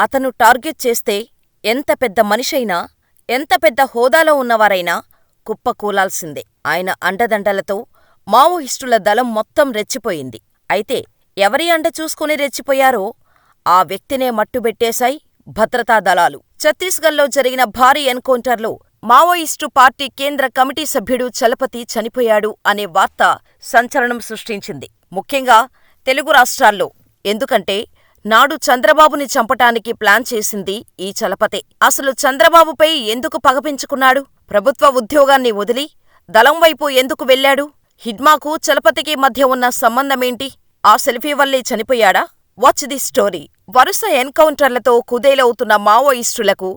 అతను టార్గెట్ చేస్తే ఎంత పెద్ద మనిషైనా, ఎంత పెద్ద హోదాలో ఉన్నవారైనా కుప్పకూలాల్సిందే. ఆయన అండదండలతో మావోయిస్టుల దళం మొత్తం రెచ్చిపోయింది. అయితే ఎవరి అండ చూసుకుని రెచ్చిపోయారో ఆ వ్యక్తినే మట్టుబెట్టేశాయి భద్రతా దళాలు. ఛత్తీస్గఢ్లో జరిగిన భారీ ఎన్కౌంటర్లో మావోయిస్టు పార్టీ కేంద్ర కమిటీ సభ్యుడు చలపతి చనిపోయాడు అనే వార్త సంచలనం సృష్టించింది. ముఖ్యంగా తెలుగు రాష్ట్రాల్లో. ఎందుకంటే నాడు చంద్రబాబుని చంపటానికి ప్లాన్ చేసింది ఈ చలపతే. అసలు చంద్రబాబుపై ఎందుకు పగపించుకున్నాడు ప్రభుత్వ ఉద్యోగాన్ని వదిలి దళం వైపు ఎందుకు వెళ్ళాడు? హిడ్మాకు చలపతికి మధ్య ఉన్న సంబంధమేంటి? ఆ సెల్ఫీ వల్లే చనిపోయాడా? Watch the story. వరుస ఎన్కౌంటర్లతో కుదేలవుతున్న మావోయిస్టులకు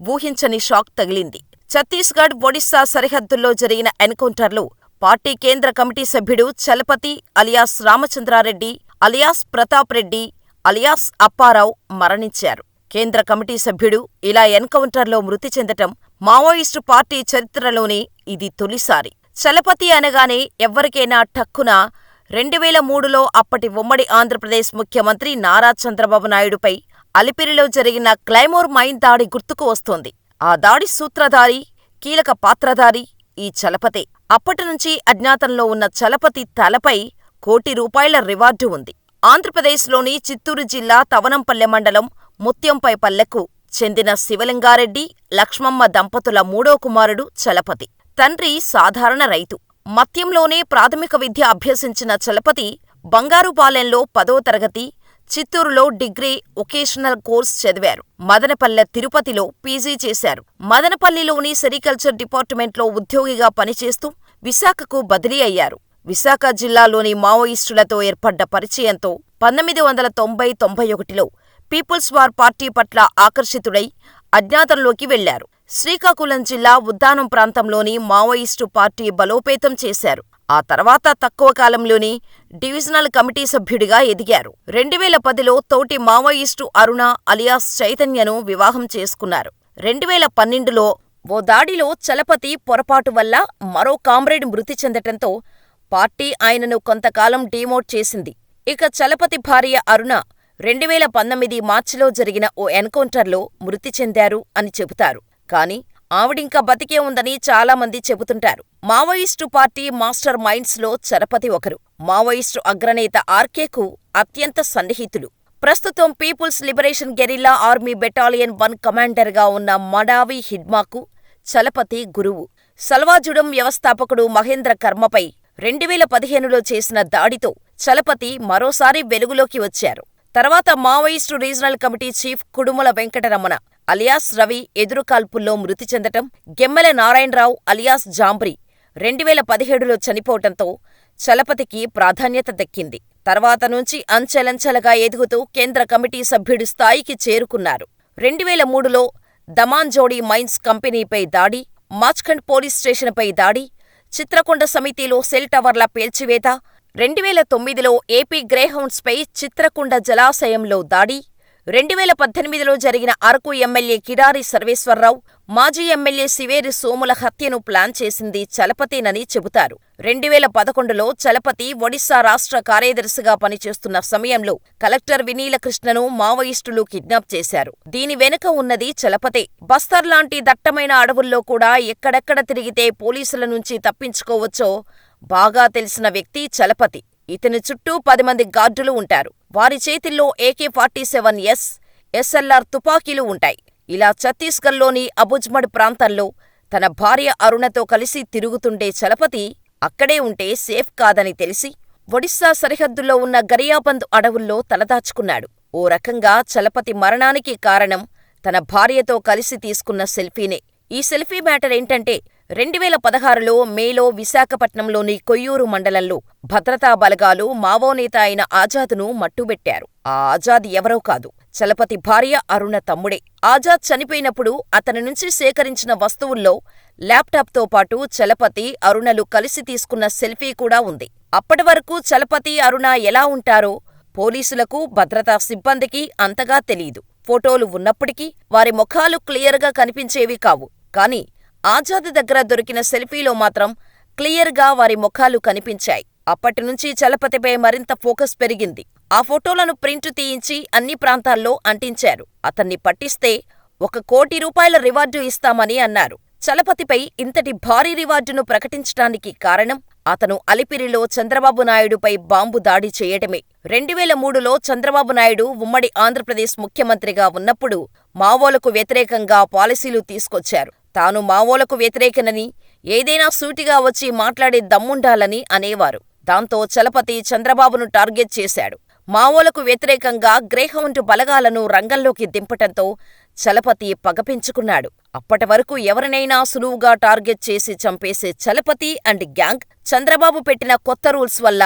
ఊహించని షాక్ తగిలింది. ఛత్తీస్గఢ్, ఒడిశా సరిహద్దుల్లో జరిగిన ఎన్కౌంటర్లో పార్టీ కేంద్ర కమిటీ సభ్యుడు Chalapathi alias Ramachandrareddy alias Pratap Reddy alias Apparao మరణించారు. కేంద్ర కమిటీ సభ్యుడు ఇలా ఎన్కౌంటర్లో మృతి చెందటం మావోయిస్టు పార్టీ చరిత్రలోనే ఇది తొలిసారి. చలపతి అనగానే ఎవ్వరికైనా ఠక్కున రెండువేల మూడులో అప్పటి ఉమ్మడి ఆంధ్రప్రదేశ్ ముఖ్యమంత్రి నారా చంద్రబాబు నాయుడుపై అలిపిరిలో జరిగిన క్లైమోర్ మైన్ దాడి గుర్తుకు వస్తోంది. ఆ దాడి సూత్రధారి, కీలక పాత్రధారి ఈ చలపతే. అప్పటినుంచి అజ్ఞాతంలో ఉన్న చలపతి తలపై కోటి రూపాయల రివార్డు ఉంది. ఆంధ్రప్రదేశ్లోని చిత్తూరు జిల్లా తవనంపల్లె మండలం ముత్యంపైపల్లెకు చెందిన శివలింగారెడ్డి, లక్ష్మమ్మ దంపతుల మూడో కుమారుడు చలపతి. తండ్రి సాధారణ రైతు. మత్యంలోనే ప్రాథమిక విద్య అభ్యసించిన చలపతి బంగారుపాలెంలో పదో తరగతి, చిత్తూరులో డిగ్రీ వొకేషనల్ కోర్స్ చదివారు. మదనపల్లె తిరుపతిలో పీజీ చేశారు. మదనపల్లిలోని సెరికల్చర్ డిపార్ట్మెంట్లో ఉద్యోగిగా పనిచేస్తూ విశాఖకు బదిలీ అయ్యారు. విశాఖ జిల్లాలోని మావోయిస్టులతో ఏర్పడ్డ పరిచయంతో పంతొమ్మిది వందల తొంభై తొంభై ఒకటిలో పీపుల్స్ వార్ పార్టీ పట్ల ఆకర్షితుడై అజ్ఞాతంలోకి వెళ్ళారు. శ్రీకాకుళం జిల్లా ఉద్దానం ప్రాంతంలోని మావోయిస్టు పార్టీ బలోపేతం చేశారు. ఆ తర్వాత తక్కువ కాలంలోనే డివిజనల్ కమిటీ సభ్యుడిగా ఎదిగారు. రెండువేల పదిలో తోటి మావోయిస్టు అరుణ అలియాస్ చైతన్యను వివాహం చేసుకున్నారు. రెండువేల పన్నెండులో ఓ దాడిలో చలపతి పొరపాటు వల్ల మరో కామ్రేడ్ మృతి చెందటంతో పార్టీ ఆయనను కొంతకాలం డీమోట్ చేసింది. ఇక చలపతి భార్య అరుణ రెండువేల పంతొమ్మిది మార్చిలో జరిగిన ఓ ఎన్కౌంటర్లో మృతి చెందారు అని చెబుతారు. కానీ ఆవిడింకా బతికే ఉందని చాలామంది చెబుతుంటారు. మావోయిస్టు పార్టీ మాస్టర్ మైండ్స్లో చలపతి ఒకరు. మావోయిస్టు అగ్రనేత ఆర్కేకు అత్యంత సన్నిహితులు. ప్రస్తుతం people's liberation guerrilla army battalion one కమాండర్గా ఉన్న మడావి హిడ్మాకు చలపతి గురువు. సల్వాజుడం వ్యవస్థాపకుడు మహేంద్ర కర్మపై రెండువేల పదిహేనులో చేసిన దాడితో చలపతి మరోసారి వెలుగులోకి వచ్చారు. తర్వాత Maoist regional committee chief Kudumula Venkataramana alias Ravi ఎదురుకాల్పుల్లో మృతి చెందటం, గెమ్మెల నారాయణరావు అలియాస్ జాంబ్రి రెండువేల పదిహేడులో చనిపోవటంతో చలపతికి ప్రాధాన్యత దక్కింది. తర్వాత నుంచి అంచెలంచెలుగా ఎదుగుతూ కేంద్ర కమిటీ సభ్యుడి స్థాయికి చేరుకున్నారు. రెండువేల మూడులో దమాన్జోడి మైన్స్ కంపెనీపై దాడి, మాచ్ఖండ్ పోలీస్ స్టేషన్పై దాడి, చిత్రకొండ సమితిలో సెల్ టవర్ల పేల్చివేత, రెండువేల తొమ్మిదిలో ఏపీ గ్రేహౌండ్స్పై చిత్రకొండ జలాశయంలో దాడి, రెండువేల పద్దెనిమిదిలో జరిగిన అరకు ఎమ్మెల్యే కిడారి సర్వేశ్వరరావు, మాజీ ఎమ్మెల్యే శివేరి సోముల హత్యను ప్లాన్ చేసింది చలపతేనని చెబుతారు. రెండువేల పదకొండులో చలపతి ఒడిశా రాష్ట్ర కార్యదర్శిగా పనిచేస్తున్న సమయంలో కలెక్టర్ వినీలకృష్ణను మావోయిస్టులు కిడ్నాప్ చేశారు. దీని వెనుక ఉన్నది చలపతే. బస్తర్ లాంటి దట్టమైన అడవుల్లో కూడా ఎక్కడెక్కడ తిరిగితే పోలీసుల నుంచి తప్పించుకోవచ్చో బాగా తెలిసిన వ్యక్తి చలపతి. ఇతని చుట్టూ పదిమంది గార్డులు ఉంటారు. వారి చేతిల్లో AK forty seven S, SLR తుపాకీలు ఉంటాయి. ఇలా ఛత్తీస్గఢ్లోని అబుజ్మడ్ ప్రాంతంలో తన భార్య అరుణతో కలిసి తిరుగుతుండే చలపతి అక్కడే ఉంటే సేఫ్ కాదని తెలిసి ఒడిశా సరిహద్దుల్లో ఉన్న గరియాబంద్ అడవుల్లో తలదాచుకున్నాడు. ఓ రకంగా చలపతి మరణానికి కారణం తన భార్యతో కలిసి తీసుకున్న సెల్ఫీనే. ఈ సెల్ఫీ మ్యాటర్ ఏంటంటే రెండువేల పదహారులో మేలో విశాఖపట్నంలోని కొయ్యూరు మండలంలో భద్రతా బలగాలు మావో నేత అయిన ఆజాద్ను మట్టుబెట్టారు. ఆ ఆజాద్ ఎవరో కాదు, చలపతి భార్య అరుణ తమ్ముడే. ఆజాద్ చనిపోయినప్పుడు అతని నుంచి సేకరించిన వస్తువుల్లో ల్యాప్టాప్తో పాటు చలపతి, అరుణలు కలిసి తీసుకున్న సెల్ఫీ కూడా ఉంది. అప్పటి వరకు చలపతి, అరుణ ఎలా ఉంటారో పోలీసులకు, భద్రతా సిబ్బందికి అంతగా తెలీదు. ఫోటోలు ఉన్నప్పటికీ వారి ముఖాలు క్లియర్గా కనిపించేవి కావు. కానీ ఆజాద్ దగ్గర దొరికిన సెల్ఫీలో మాత్రం క్లియర్గా వారి ముఖాలు కనిపించాయి. అప్పటినుంచి చలపతిపై మరింత ఫోకస్ పెరిగింది. ఆ ఫోటోలను ప్రింటు తీయించి అన్ని ప్రాంతాల్లో అంటించారు. అతన్ని పట్టిస్తే ఒక కోటి రూపాయల రివార్డు ఇస్తామని అన్నారు. చలపతిపై ఇంతటి భారీ రివార్డును ప్రకటించటానికి కారణం అతను అలిపిరిలో చంద్రబాబు నాయుడుపై బాంబు దాడి చేయటమే. రెండువేల మూడులో చంద్రబాబు నాయుడు ఉమ్మడి ఆంధ్రప్రదేశ్ ముఖ్యమంత్రిగా ఉన్నప్పుడు మావోలకు వ్యతిరేకంగా పాలసీలు తీసుకొచ్చారు. తాను మావోలకు వ్యతిరేకనని, ఏదైనా సూటిగా వచ్చి మాట్లాడే దమ్ముండాలని అనేవారు. దాంతో చలపతి చంద్రబాబును టార్గెట్ చేశాడు. మావోలకు వ్యతిరేకంగా గ్రేహౌండ్ బలగాలను రంగంలోకి దింపటంతో చలపతి పగపెంచుకున్నాడు అప్పటి అప్పటివరకు ఎవరినైనా సులువుగా టార్గెట్ చేసి చంపేసే చలపతి అండ్ గ్యాంగ్ చంద్రబాబు పెట్టిన కొత్త రూల్స్ వల్ల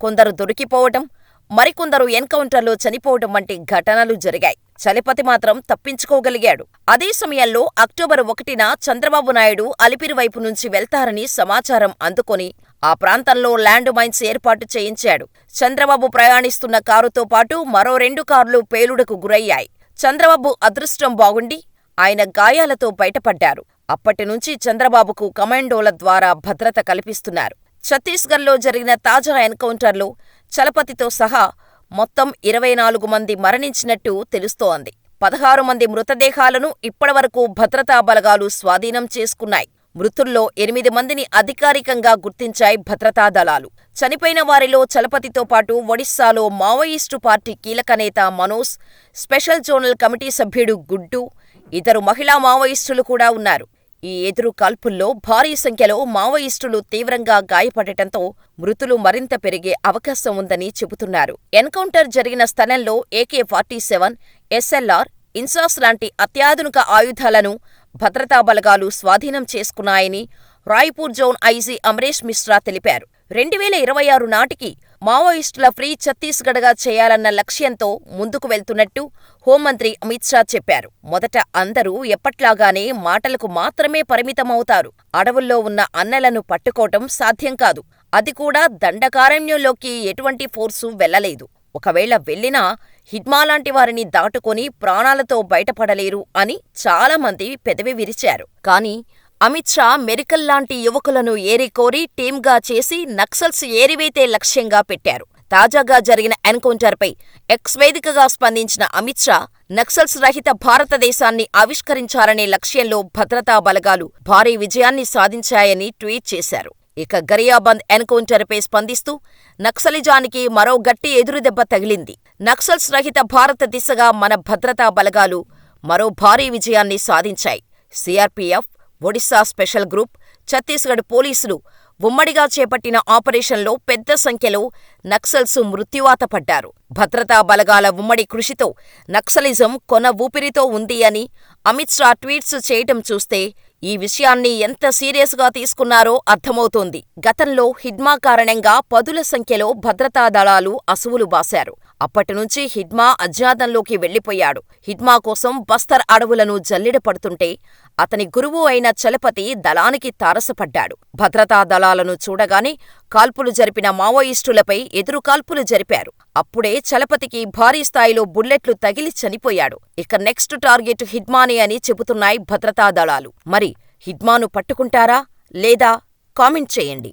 కొందరు దొరికిపోవటం, మరికొందరు ఎన్కౌంటర్లో చనిపోవటం వంటి ఘటనలు జరిగాయి. చలపతి మాత్రం తప్పించుకోగలిగాడు. అదే సమయంలో అక్టోబర్ ఒకటిన చంద్రబాబు నాయుడు అలిపిరి వైపు నుంచి వెళ్తారని సమాచారం అందుకొని ఆ ప్రాంతంలో ల్యాండ్ మైన్స్ ఏర్పాటు చేయించాడు. చంద్రబాబు ప్రయాణిస్తున్న కారుతో పాటు మరో రెండు కార్లు పేలుడుకు గురయ్యాయి. చంద్రబాబు అదృష్టం బాగుండి ఆయన గాయాలతో బయటపడ్డారు. అప్పటినుంచి చంద్రబాబుకు కమాండోల ద్వారా భద్రత కల్పిస్తున్నారు. ఛత్తీస్గఢ్లో జరిగిన తాజా ఎన్కౌంటర్లో చలపతితో సహా మొత్తం ఇరవై నాలుగు మంది మరణించినట్టు తెలుస్తోంది. పదహారు మంది మృతదేహాలను ఇప్పటివరకు భద్రతా బలగాలు స్వాధీనం చేసుకున్నాయి. మృతుల్లో ఎనిమిది మందిని అధికారికంగా గుర్తించాయి భద్రతా దళాలు. చనిపోయిన వారిలో చలపతితో పాటు ఒడిశాలో మావోయిస్టు పార్టీ కీలక నేత మనోజ్, స్పెషల్ జోనల్ కమిటీ సభ్యుడు గుడ్డు, ఇతరు మహిళా మావోయిస్టులు కూడా ఉన్నారు. ఈ ఎదురు కాల్పుల్లో భారీ సంఖ్యలో మావోయిస్టులు తీవ్రంగా గాయపడటంతో మృతులు మరింత పెరిగే అవకాశం ఉందని చెబుతున్నారు. ఎన్కౌంటర్ జరిగిన స్థలంలో AK forty seven, SLR, INSAS లాంటి అత్యాధునిక ఆయుధాలను భద్రతా బలగాలు స్వాధీనం చేసుకున్నాయని రాయ్పూర్ జోన్ ఐజీ అమరేష్ మిశ్రా తెలిపారు. రెండువేల ఇరవై ఆరు నాటికి మావోయిస్టుల ఫ్రీ ఛత్తీస్గఢ్గా చేయాలన్న లక్ష్యంతో ముందుకు వెళ్తున్నట్టు హోంమంత్రి అమిత్ షా చెప్పారు. మొదట అందరూ ఎప్పట్లాగానే మాటలకు మాత్రమే పరిమితమవుతారు. అడవుల్లో ఉన్న అన్నలను పట్టుకోవటం సాధ్యం కాదు. అది కూడా దండకారణ్యంలోకి ఎటువంటి ఫోర్సు వెళ్ళలేదు. ఒకవేళ వెళ్ళినా హిడ్మా లాంటి వారిని దాటుకొని ప్రాణాలతో బయటపడలేరు అని చాలామంది పెదవి విరిచారు. కానీ అమిత్ షా మెరికల్ లాంటి యువకులను ఏరికోరి టీమ్గా చేసి నక్సల్స్ ఏరివేతే లక్ష్యంగా పెట్టారు. తాజాగా జరిగిన ఎన్కౌంటర్పై ఎక్స్ వేదికగా స్పందించిన అమిత్ షా నక్సల్స్ రహిత భారతదేశాన్ని ఆవిష్కరించాలనే లక్ష్యంలో భద్రతా బలగాలు భారీ విజయాన్ని సాధించాయని ట్వీట్ చేశారు. ఇక గరియాబంద్ ఎన్కౌంటర్పై స్పందిస్తూ నక్సలిజానికి మరో గట్టి ఎదురుదెబ్బ తగిలింది. నక్సల్స్ రహిత భారత దిశగా మన భద్రతా బలగాలు మరో భారీ విజయాన్ని సాధించాయి. CRPF Odisha special group, Chhattisgarh పోలీసులు ఉమ్మడిగా చేపట్టిన ఆపరేషన్లో పెద్ద సంఖ్యలో నక్సల్స్ మృత్యువాత పడ్డారు. భద్రతా బలగాల ఉమ్మడి కృషితో నక్సలిజం కొన ఊపిరితో ఉంది అని అమిత్ షా ట్వీట్స్ చేయటం చూస్తే ఈ విషయాన్ని ఎంత సీరియస్గా తీసుకున్నారో అర్థమవుతోంది. గతంలో హిడ్మా కారణంగా పదుల సంఖ్యలో భద్రతా దళాలు అసువులు బాశారు. అప్పటినుంచి హిడ్మా అజ్ఞాతంలోకి వెళ్ళిపోయాడు. హిడ్మా కోసం బస్తర్ అడవులను జల్లెడ పడుతుంటే అతని గురువు అయిన చలపతి దళానికి తారసపడ్డాడు. భద్రతా దళాలను చూడగానే కాల్పులు జరిపిన మావోయిస్టులపై ఎదురుకాల్పులు జరిపారు. అప్పుడే చలపతికి భారీ స్థాయిలో బుల్లెట్లు తగిలి చనిపోయాడు. ఇక నెక్స్ట్ టార్గెట్ హిడ్మానే అని చెబుతున్నాయి భద్రతా దళాలు. మరి హిడ్మాను పట్టుకుంటారా లేదా కామెంట్ చేయండి.